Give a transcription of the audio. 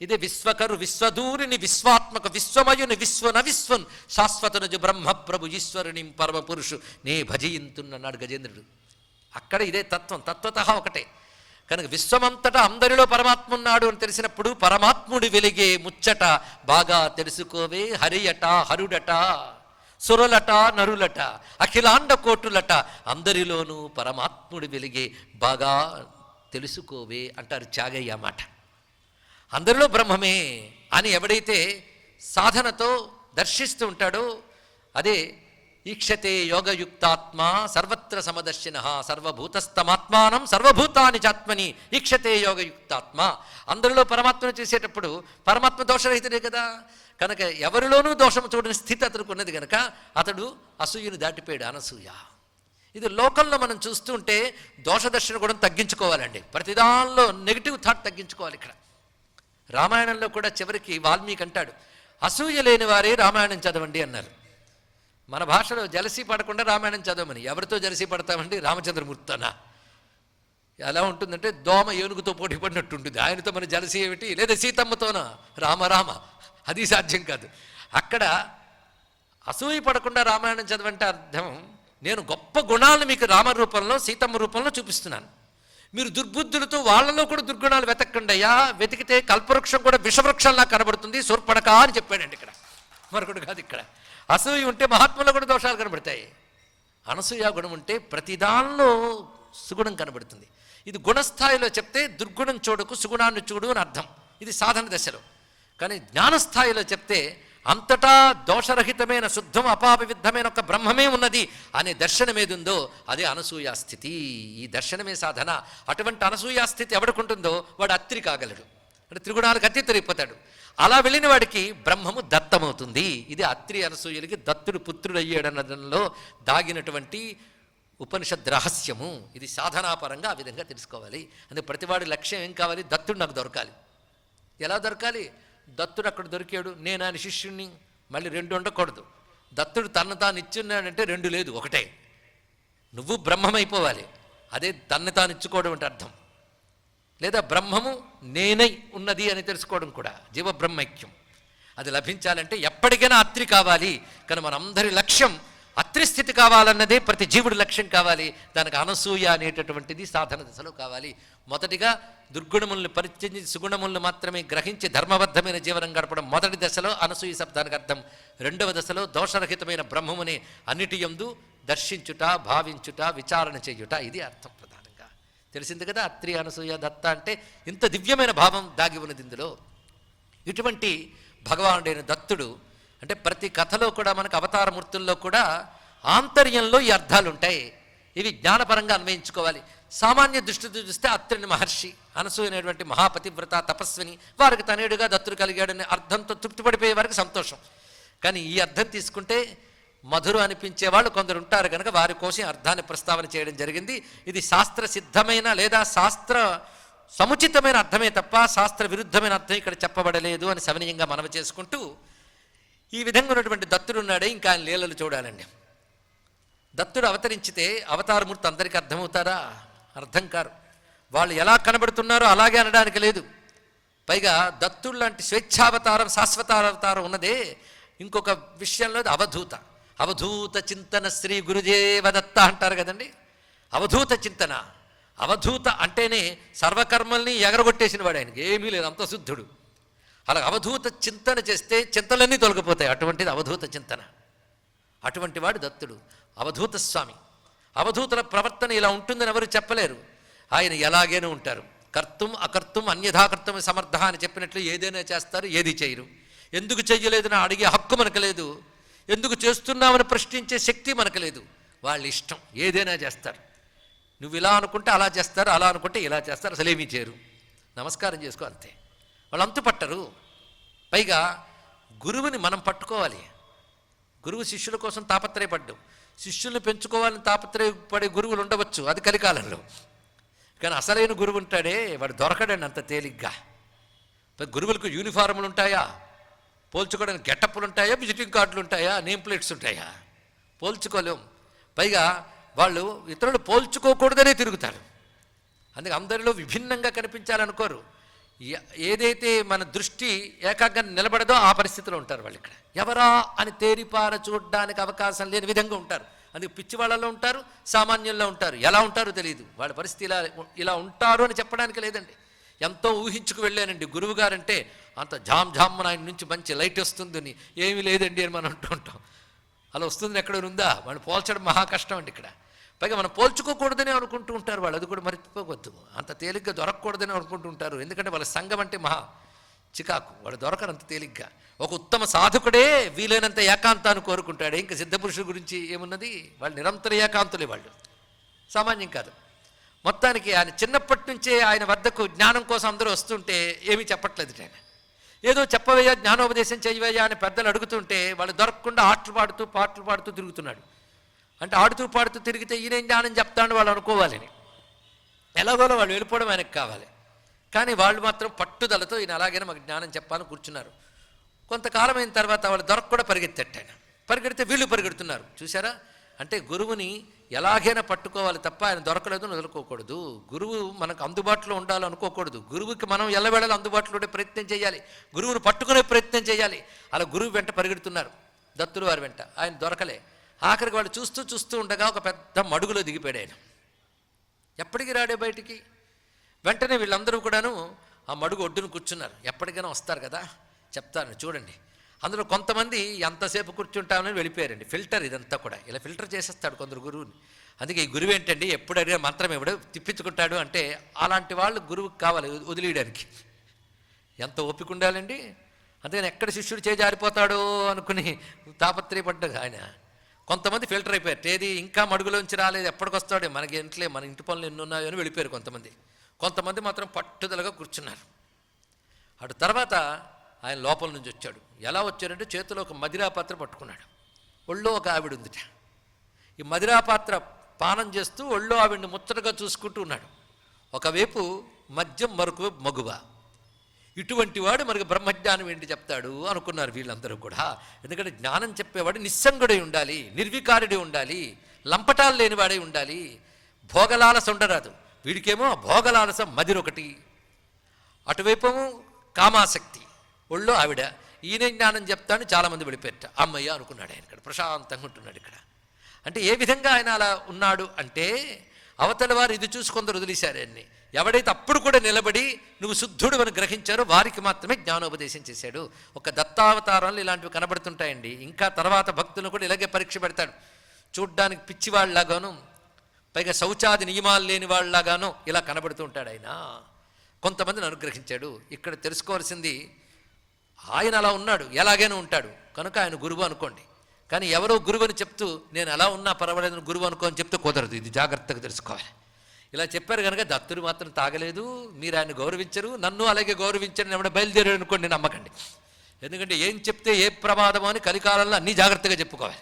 ఇదే విశ్వకరు విశ్వదూరిని విశ్వాత్మక విశ్వమయుని విశ్వన విశ్వన్ శాశ్వతనుజు బ్రహ్మప్రభు ఈశ్వరుని పరమ పురుషు. నే భజయింతున్నన్నాడు గజేంద్రుడు. అక్కడ ఇదే తత్వం తత్వత ఒకటే. కనుక విశ్వమంతటా అందరిలో పరమాత్మ ఉన్నాడు అని తెలిసినప్పుడు పరమాత్ముడి వెలిగే ముచ్చట బాగా తెలుసుకోవే హరియట హరుడట సురలట నరులట అఖిలాండ కోటులట అందరిలోనూ పరమాత్ముడి వెలిగే బాగా తెలుసుకోవే అంటారు త్యాగయ్య మాట. అందరిలో బ్రహ్మమే అని ఎవడైతే సాధనతో దర్శిస్తూ ఉంటాడో అదే ఈక్షతే యోగయుక్తాత్మ సర్వత్ర సమదర్శిన సర్వభూతస్థమాత్మానం సర్వభూతాని చాత్మని ఈక్షతే యోగయుక్తాత్మ. అందరిలో పరమాత్మను చూసేటప్పుడు పరమాత్మ దోషరహితుడే కదా. కనుక ఎవరిలోనూ దోషము చూడని స్థితి అతనికి ఉన్నది కనుక అతడు అసూయను దాటిపోయాడు అనసూయ. ఇది లోకంలో మనం చూస్తుంటే దోషదర్శన కూడా తగ్గించుకోవాలండి. ప్రతిదానిలో నెగిటివ్ థాట్ తగ్గించుకోవాలి ఇక్కడ. రామాయణంలో కూడా చివరికి వాల్మీకి అంటాడు అసూయ లేని వారే రామాయణం చదవండి అన్నారు. మన భాషలో జలసీ పడకుండా రామాయణం చదవమని. ఎవరితో జలసీ పడతామండి? రామచంద్రమూర్తనా? ఎలా ఉంటుందంటే దోమ ఏనుగుతో పోటీ పడినట్టు ఉంటుంది ఆయనతో మన జలసీ ఏమిటి? లేదా సీతమ్మతోనా? రామ రామ. అది సాధ్యం కాదు. అక్కడ అసూయ పడకుండా రామాయణం చదవంటే అర్థం నేను గొప్ప గుణాలను మీకు రామ రూపంలో సీతమ్మ రూపంలో చూపిస్తున్నాను. మీరు దుర్బుద్ధులతో వాళ్ళలో కూడా దుర్గుణాలు వెతకండి అయ్యా. వెతికితే కల్పవృక్షం కూడా విషవృక్షంలా కనబడుతుంది. సూర్పడక అని చెప్పాడండి ఇక్కడ. మరొకటి కాదు ఇక్కడ. అసూయ ఉంటే మహాత్ములో కూడా దోషాలు కనబడతాయి. అనసూయ గుణం ఉంటే ప్రతిదానిలో సుగుణం కనబడుతుంది. ఇది గుణస్థాయిలో చెప్తే దుర్గుణం చూడకు సుగుణాన్ని చూడు అని అర్థం. ఇది సాధన దశలో. కానీ జ్ఞానస్థాయిలో చెప్తే అంతటా దోషరహితమైన శుద్ధం అపాపవిద్ధమైన ఒక బ్రహ్మమే ఉన్నది అనే దర్శనం ఏదుందో అదే అనసూయా స్థితి. ఈ దర్శనమే సాధన. అటువంటి అనసూయా స్థితి ఎవడుకుంటుందో వాడు అత్రి కాగలడు. అంటే త్రిగుణాలకు అతీతరైపోతాడు అలా వెళ్ళిన వాడికి బ్రహ్మము దత్తమవుతుంది. ఇది అత్రి అనసూయులకి దత్తుడు పుత్రుడు అయ్యాడనడంలో దాగినటువంటి ఉపనిషద్ రహస్యము. ఇది సాధనాపరంగా ఆ విధంగా తెలుసుకోవాలి. అంటే ప్రతివాడి లక్ష్యం ఏం కావాలి? దత్తుడు నాకు దొరకాలి. ఎలా దొరకాలి? దత్తుడు అక్కడ దొరికాడు. నేను ఆయన శిష్యుణ్ణి మళ్ళీ రెండు ఉండకూడదు. దత్తుడు తను తాను ఇచ్చున్నాడంటే రెండు లేదు ఒకటే. నువ్వు బ్రహ్మమైపోవాలి. అదే తన్ను తాను ఇచ్చుకోవడం అంటే అర్థం. లేదా బ్రహ్మము నేనై ఉన్నది అని తెలుసుకోవడం కూడా జీవబ్రహ్మైక్యం. అది లభించాలంటే ఎప్పటికైనా అత్రి కావాలి. కానీ మనందరి లక్ష్యం అత్రి స్థితి కావాలన్నదే ప్రతి జీవుడి లక్ష్యం కావాలి. దానికి అనసూయ అనేటటువంటిది సాధన దశలో కావాలి. మొదటిగా దుర్గుణములను పరిత్యజించి సుగుణములను మాత్రమే గ్రహించి ధర్మబద్ధమైన జీవనం గడపడం మొదటి దశలో అనసూయ శబ్దానికి అర్థం. రెండవ దశలో దోషరహితమైన బ్రహ్మముని అన్నిటి యందు దర్శించుట భావించుట విచారణ చేయుట ఇది అర్థం ప్రధానంగా. తెలిసింది కదా అత్రి అనసూయ దత్త అంటే ఇంత దివ్యమైన భావం దాగి ఉన్నది ఇందులో. ఇటువంటి భగవానుడైన దత్తుడు అంటే ప్రతి కథలో కూడా మనకు అవతారమూర్తుల్లో కూడా ఆంతర్యంలో ఈ అర్థాలు ఉంటాయి ఇవి జ్ఞానపరంగా అన్వయించుకోవాలి. సామాన్య దృష్టితో చూస్తే అత్రిని మహర్షి అనసూయనటువంటి మహాపతివ్రత తపస్విని వారికి తనేడుగా దత్తుడు కలిగాడనే అర్థంతో తృప్తిపడిపోయే వారికి సంతోషం. కానీ ఈ అర్థం తీసుకుంటే మధురు అనిపించే వాళ్ళు కొందరు ఉంటారు కనుక వారి కోసం అర్థాన్ని ప్రస్తావన చేయడం జరిగింది. ఇది శాస్త్ర సిద్ధమైన లేదా శాస్త్ర సముచితమైన అర్థమే తప్ప శాస్త్ర విరుద్ధమైన అర్థం ఇక్కడ చెప్పబడలేదు అని సవనీయంగా మనవి చేసుకుంటూ ఈ విధంగా ఉన్నటువంటి దత్తుడు ఉన్నాడే ఇంకా ఆయన లీలలు చూడాలండి. దత్తుడు అవతరించితే అవతారమూర్తి అందరికీ అర్థమవుతారా? అర్థం కారు. వాళ్ళు ఎలా కనబడుతున్నారో అలాగే అనడానికి లేదు. పైగా దత్తుడు లాంటి స్వేచ్ఛావతారం శాశ్వతావతారం ఉన్నదే ఇంకొక విషయంలో అవధూత. అవధూత చింతన శ్రీ గురుదేవ దత్త అంటారు కదండి? అవధూత చింతన. అవధూత అంటేనే సర్వకర్మల్ని ఎగరగొట్టేసిన వాడు ఆయనకి. ఏమీ లేదు అంత శుద్ధుడు. అలా అవధూత చింతన చేస్తే చింతలన్నీ తొలగిపోతాయి. అటువంటిది అవధూత చింతన. అటువంటి వాడు దత్తుడు అవధూత స్వామి. అవధూతుల ప్రవర్తన ఇలా ఉంటుందని ఎవరు చెప్పలేరు. ఆయన ఎలాగైనా ఉంటారు. కర్తం అకర్తం అన్యథాకర్తం సమర్థ అని చెప్పినట్లు ఏదైనా చేస్తారు ఏది చేయరు. ఎందుకు చెయ్యలేదని అడిగే హక్కు మనకు లేదు. ఎందుకు చేస్తున్నామని ప్రశ్నించే శక్తి మనకు లేదు. వాళ్ళ ఇష్టం ఏదైనా చేస్తారు. నువ్వు ఇలా అనుకుంటే అలా చేస్తారు అలా అనుకుంటే ఇలా చేస్తారు అసలు ఏమీ చేయరు. నమస్కారం చేసుకో అంతే. వాళ్ళు అంతు పట్టరు పైగా గురువుని మనం పట్టుకోవాలి. గురువు శిష్యుల కోసం తాపత్రయపడ్డు. శిష్యుల్ని పెంచుకోవాలని తాపత్రయపడే గురువులు ఉండవచ్చు అది కలికాలంలో. కానీ అసలైన గురువు ఉంటాడే వాడు దొరకడండి అంత తేలిగ్గా. గురువులకు యూనిఫార్ములు ఉంటాయా? పోల్చుకోవడానికి గెటప్పులు ఉంటాయా? విజిటింగ్ కార్డులు ఉంటాయా? నేమ్ ప్లేట్స్ ఉంటాయా? పోల్చుకోలేం. పైగా వాళ్ళు ఇతరులు పోల్చుకోకూడదనే తిరుగుతారు. అందుకే అందరిలో విభిన్నంగా కనిపించాలనుకోరు. ఏదైతే మన దృష్టి ఏకాగ్రం నిలబడదో ఆ పరిస్థితిలో ఉంటారు వాళ్ళు ఇక్కడ. ఎవరా అని తేరిపార చూడడానికి అవకాశం లేని విధంగా ఉంటారు. అందుకు పిచ్చి వాళ్ళలో ఉంటారు సామాన్యుల్లో ఉంటారు. ఎలా ఉంటారో తెలియదు వాళ్ళ పరిస్థితి ఇలా ఇలా ఉంటారు అని చెప్పడానికి లేదండి. ఎంతో ఊహించుకు వెళ్ళానండి. గురువు గారంటే అంత జామ్ జామ్ ఆయన నుంచి మంచి లైట్ వస్తుందని ఏమీ లేదండి అని మనం అంటూ ఉంటాం. అలా వస్తుంది ఎక్కడ ఉందా? వాళ్ళు పోల్చడం మహా కష్టం అండి ఇక్కడ. పైగా మనం పోల్చుకోకూడదని అనుకుంటూ ఉంటారు వాళ్ళు. అది కూడా మర్చిపోవద్దు. అంత తేలిగ్గా దొరకకూడదని అనుకుంటూ ఉంటారు. ఎందుకంటే వాళ్ళ సంఘం అంటే మహా చికాకు. వాడు దొరకరు అంత తేలిగ్గా. ఒక ఉత్తమ సాధకుడే వీలైనంత ఏకాంతాన్ని కోరుకుంటాడు. ఇంకా సిద్ధపురుషుల గురించి ఏమున్నది? వాళ్ళు నిరంతర ఏకాంతులే వాళ్ళు. సామాన్యం కాదు. మొత్తానికి ఆయన చిన్నప్పటి నుంచే ఆయన వద్దకు జ్ఞానం కోసం అందరూ వస్తుంటే ఏమీ చెప్పట్లేదు నేను ఏదో చెప్పవయ్యా జ్ఞానోపదేశం చేయవయ్యా అని పెద్దలు అడుగుతుంటే వాళ్ళు దొరకకుండా ఆటలు పాడుతూ పాటలు పాడుతూ తిరుగుతున్నాడు. అంటే ఆడుతూ పాడుతూ తిరిగితే ఈయన జ్ఞానం చెప్తాను వాళ్ళు అనుకోవాలని ఎలాగోలో వాళ్ళు వెళ్ళిపోవడం ఆయనకు కావాలి. కానీ వాళ్ళు మాత్రం పట్టుదలతో ఈయన అలాగైనా మాకు జ్ఞానం చెప్పాలని కూర్చున్నారు. కొంతకాలం అయిన తర్వాత వాళ్ళు దొరక కూడా పరిగెత్తట్టు ఆయన. పరిగెడితే వీళ్ళు పరిగెడుతున్నారు. చూసారా అంటే గురువుని ఎలాగైనా పట్టుకోవాలి తప్ప ఆయన దొరకలేదు అని వదులుకోకూడదు. గురువు మనకు అందుబాటులో ఉండాలనుకోకూడదు గురువుకి మనం ఎల్లవేళలు అందుబాటులో ఉండే ప్రయత్నం చేయాలి. గురువును పట్టుకునే ప్రయత్నం చేయాలి. అలా గురువు వెంట పరిగెడుతున్నారు. దత్తులు వారి వెంట. ఆయన దొరకలే. ఆఖరికి వాళ్ళు చూస్తూ చూస్తూ ఉండగా ఒక పెద్ద మడుగులో దిగిపోయాడు ఆయన. ఎప్పటికి రాడే బయటికి? వెంటనే వీళ్ళందరూ కూడాను ఆ మడుగు ఒడ్డున కూర్చున్నారు. ఎప్పటికైనా వస్తారు కదా? చెప్తాను చూడండి. అందులో కొంతమంది ఎంతసేపు కూర్చుంటామని వెళ్ళిపోయారండి. ఫిల్టర్ ఇదంతా కూడా. ఇలా ఫిల్టర్ చేసేస్తాడు కొందరు గురువుని. అందుకే ఈ గురువు ఏంటండి? ఎప్పుడు అడిగిన మంత్రం ఎవడు తిప్పించుకుంటాడు అంటే అలాంటి వాళ్ళు గురువుకి కావాలి వదిలేయడానికి. ఎంత ఓపిక ఉండాలండి? అందుకని ఎక్కడ శిష్యుడు చేజారిపోతాడో అనుకుని తాపత్రయపడ్డ ఆయన. కొంతమంది ఫిల్టర్ అయిపోయారు. తేదీ ఇంకా మడుగులోంచి రాలేదు ఎప్పటికొస్తాడు మనకి ఇంట్లో మన ఇంటి పనులు ఎన్ని ఉన్నాయో అని వెళ్ళిపోయారు కొంతమంది. కొంతమంది మాత్రం పట్టుదలగా కూర్చున్నారు. అటు తర్వాత ఆయన లోపల నుంచి వచ్చాడు. ఎలా వచ్చాడంటే చేతిలో ఒక మదిరా పాత్ర పట్టుకున్నాడు. ఒళ్ళో ఒక ఆవిడ ఉందిట. ఈ మదిరా పాత్ర పానం చేస్తూ ఒళ్ళో ఆవిడ్ని ముచ్చటగా చూసుకుంటూ ఉన్నాడు. ఒకవైపు మద్యం మరొక మగువ. ఇటువంటి వాడు మనకు బ్రహ్మజ్ఞానం ఏంటి చెప్తాడు అనుకున్నారు వీళ్ళందరూ కూడా. ఎందుకంటే జ్ఞానం చెప్పేవాడు నిస్సంగుడై ఉండాలి నిర్వికారుడై ఉండాలి లంపటాలు లేనివాడై ఉండాలి. భోగలాలస ఉండరాదు. వీడికేమో భోగలాలస మదిరొకటి అటువైపేమో కామాసక్తి. ఒళ్ళో ఆవిడ ఈయనే జ్ఞానం చెప్తాను చాలామంది వెళ్ళిపోయారట అమ్మయ్య అనుకున్నాడు ఆయన ఇక్కడ ప్రశాంతంగా ఉంటున్నాడు ఇక్కడ. అంటే ఏ విధంగా ఆయన అలా ఉన్నాడు అంటే అవతల వారు ఇది చూసి కొందరు వదిలేశారు ఆయన్ని. ఎవడైతే అప్పుడు కూడా నిలబడి నువ్వు శుద్ధుడు అని గ్రహించారో వారికి మాత్రమే జ్ఞానోపదేశం చేశాడు. ఒక దత్తావతారంలో ఇలాంటివి కనబడుతుంటాయండి. ఇంకా తర్వాత భక్తులను కూడా ఇలాగే పరీక్ష పెడతాడు. చూడ్డానికి పిచ్చివాళ్ళలాగాను పైగా శౌచాది నియమాలు లేని వాళ్ళలాగాను ఇలా కనబడుతూ ఉంటాడు ఆయన. కొంతమందిని అనుగ్రహించాడు. ఇక్కడ తెలుసుకోవాల్సింది ఆయన అలా ఉన్నాడు ఎలాగైనా ఉంటాడు. కనుక ఆయన గురువు అనుకోండి. కానీ ఎవరో గురువు అని చెప్తూ నేను ఎలా ఉన్నా పర్వాలేదని గురువు అనుకో అని చెప్తే కుదరదు. ఇది జాగ్రత్తగా తెలుసుకోవాలి. ఇలా చెప్పారు కనుక దత్తుడు మాత్రం తాగలేదు మీరు ఆయన గౌరవించరు నన్ను అలాగే గౌరవించరు ఎవడ బయలుదేరాడు అనుకోండి నమ్మకండి. ఎందుకంటే ఏం చెప్తే ఏ ప్రమాదం అని కలికాలంలో అన్నీ జాగ్రత్తగా చెప్పుకోవాలి.